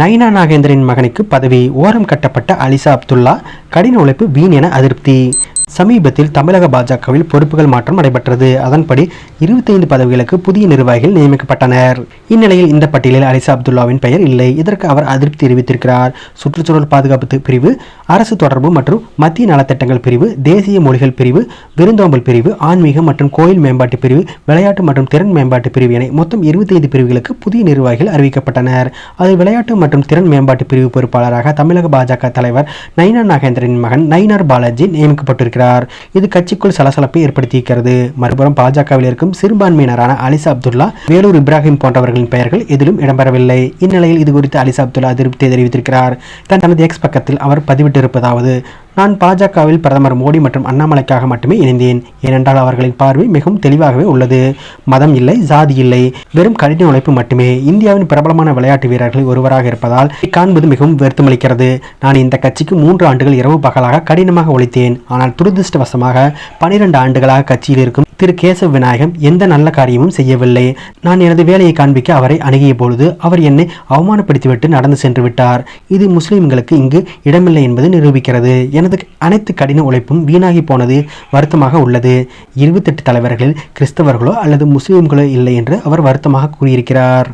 நைனா நாகேந்திரன் மகனுக்கு பதவி ஓரம் கட்டப்பட்ட அலிசா அப்துல்லா கடின உழைப்பு வீண் என அதிருப்தி. சமீபத்தில் தமிழக பாஜகவில் பொறுப்புகள் மாற்றம் நடைபெற்றது. அதன்படி இருபத்தைந்து பதவிகளுக்கு புதிய நிர்வாகிகள் நியமிக்கப்பட்டனர். இந்நிலையில் இந்த பட்டியலில் அலிசா அப்துல்லாவின் பெயர் இல்லை. இதற்கு அவர் அதிருப்தி தெரிவித்திருக்கிறார். சுற்றுச்சூழல் பாதுகாப்பு பிரிவு அரசு தொடர்பு மற்றும் மத்திய நலத்திட்டங்கள் பிரிவு தேசிய மொழிகள் பிரிவு விருந்தோம்பல் பிரிவு ஆன்மீகம் மற்றும் கோயில் மேம்பாட்டு பிரிவு விளையாட்டு மற்றும் திறன் மேம்பாட்டு பிரிவு என மொத்தம் இருபத்தைந்து பிரிவுகளுக்கு புதிய நிர்வாகிகள் அறிவிக்கப்பட்டனர். அதில் விளையாட்டு மற்றும் திறன் மேம்பாட்டு பிரிவு பொறுப்பாளராக தமிழக பாஜக தலைவர் நயினா நாகேந்திரனின் மகன் நயினார் பாலாஜி நியமிக்கப்பட்டிருக்கிறார். இது கட்சிக்குள் சலசலப்பை ஏற்படுத்தியிருக்கிறது. மறுபுறம் பாஜகவில் இருக்கும் சிறுபான்மையினரான அலிசா அப்துல்லா வேலூர் இப்ராஹிம் போன்றவர்களின் பெயர்கள் எதிலும் இடம்பெறவில்லை. இந்நிலையில் இது குறித்து அலிசா அப்துல்லா அதிருப்தி தெரிவித்திருக்கிறார். தன் தனது எக்ஸ் பக்கத்தில் அவர் பதிவிட்டிருப்பதாவது நான் பாஜகவில் பிரதமர் மோடி மற்றும் அண்ணாமலைக்காக மட்டுமே இணைந்தேன். ஏனென்றால் அவர்களின் பார்வை மிகவும் தெளிவாகவே உள்ளது. மதம் இல்லை ஜாதி இல்லை வெறும் கடின உழைப்பு மட்டுமே. இந்தியாவின் பிரபலமான விளையாட்டு வீரர்களில் ஒருவராக இருப்பதால் காண்பது மிகவும் வருத்தமளிக்கிறது. நான் இந்த கட்சிக்கு மூன்று ஆண்டுகள் இரவு பகலாக கடினமாக உழைத்தேன் ஆனால் துரதிருஷ்டவசமாக பனிரெண்டு ஆண்டுகளாக கட்சியில் இருக்கும் திரு கேசவ் விநாயகம் எந்த நல்ல காரியமும் செய்யவில்லை. நான் எனது வேலையை காண்பிக்க அவரை அணுகிய பொழுது அவர் என்னை அவமானப்படுத்திவிட்டு நடந்து சென்று விட்டார். இது முஸ்லிம்களுக்கு இங்கு இடமில்லை என்பது நிரூபிக்கிறது. எனது அனைத்து கடின உழைப்பும் வீணாகி போனது வருத்தமாக உள்ளது. இருபத்தெட்டு தலைவர்களில் கிறிஸ்தவர்களோ அல்லது முஸ்லிம்களோ இல்லை என்று அவர் வருத்தமாக கூறியிருக்கிறார்.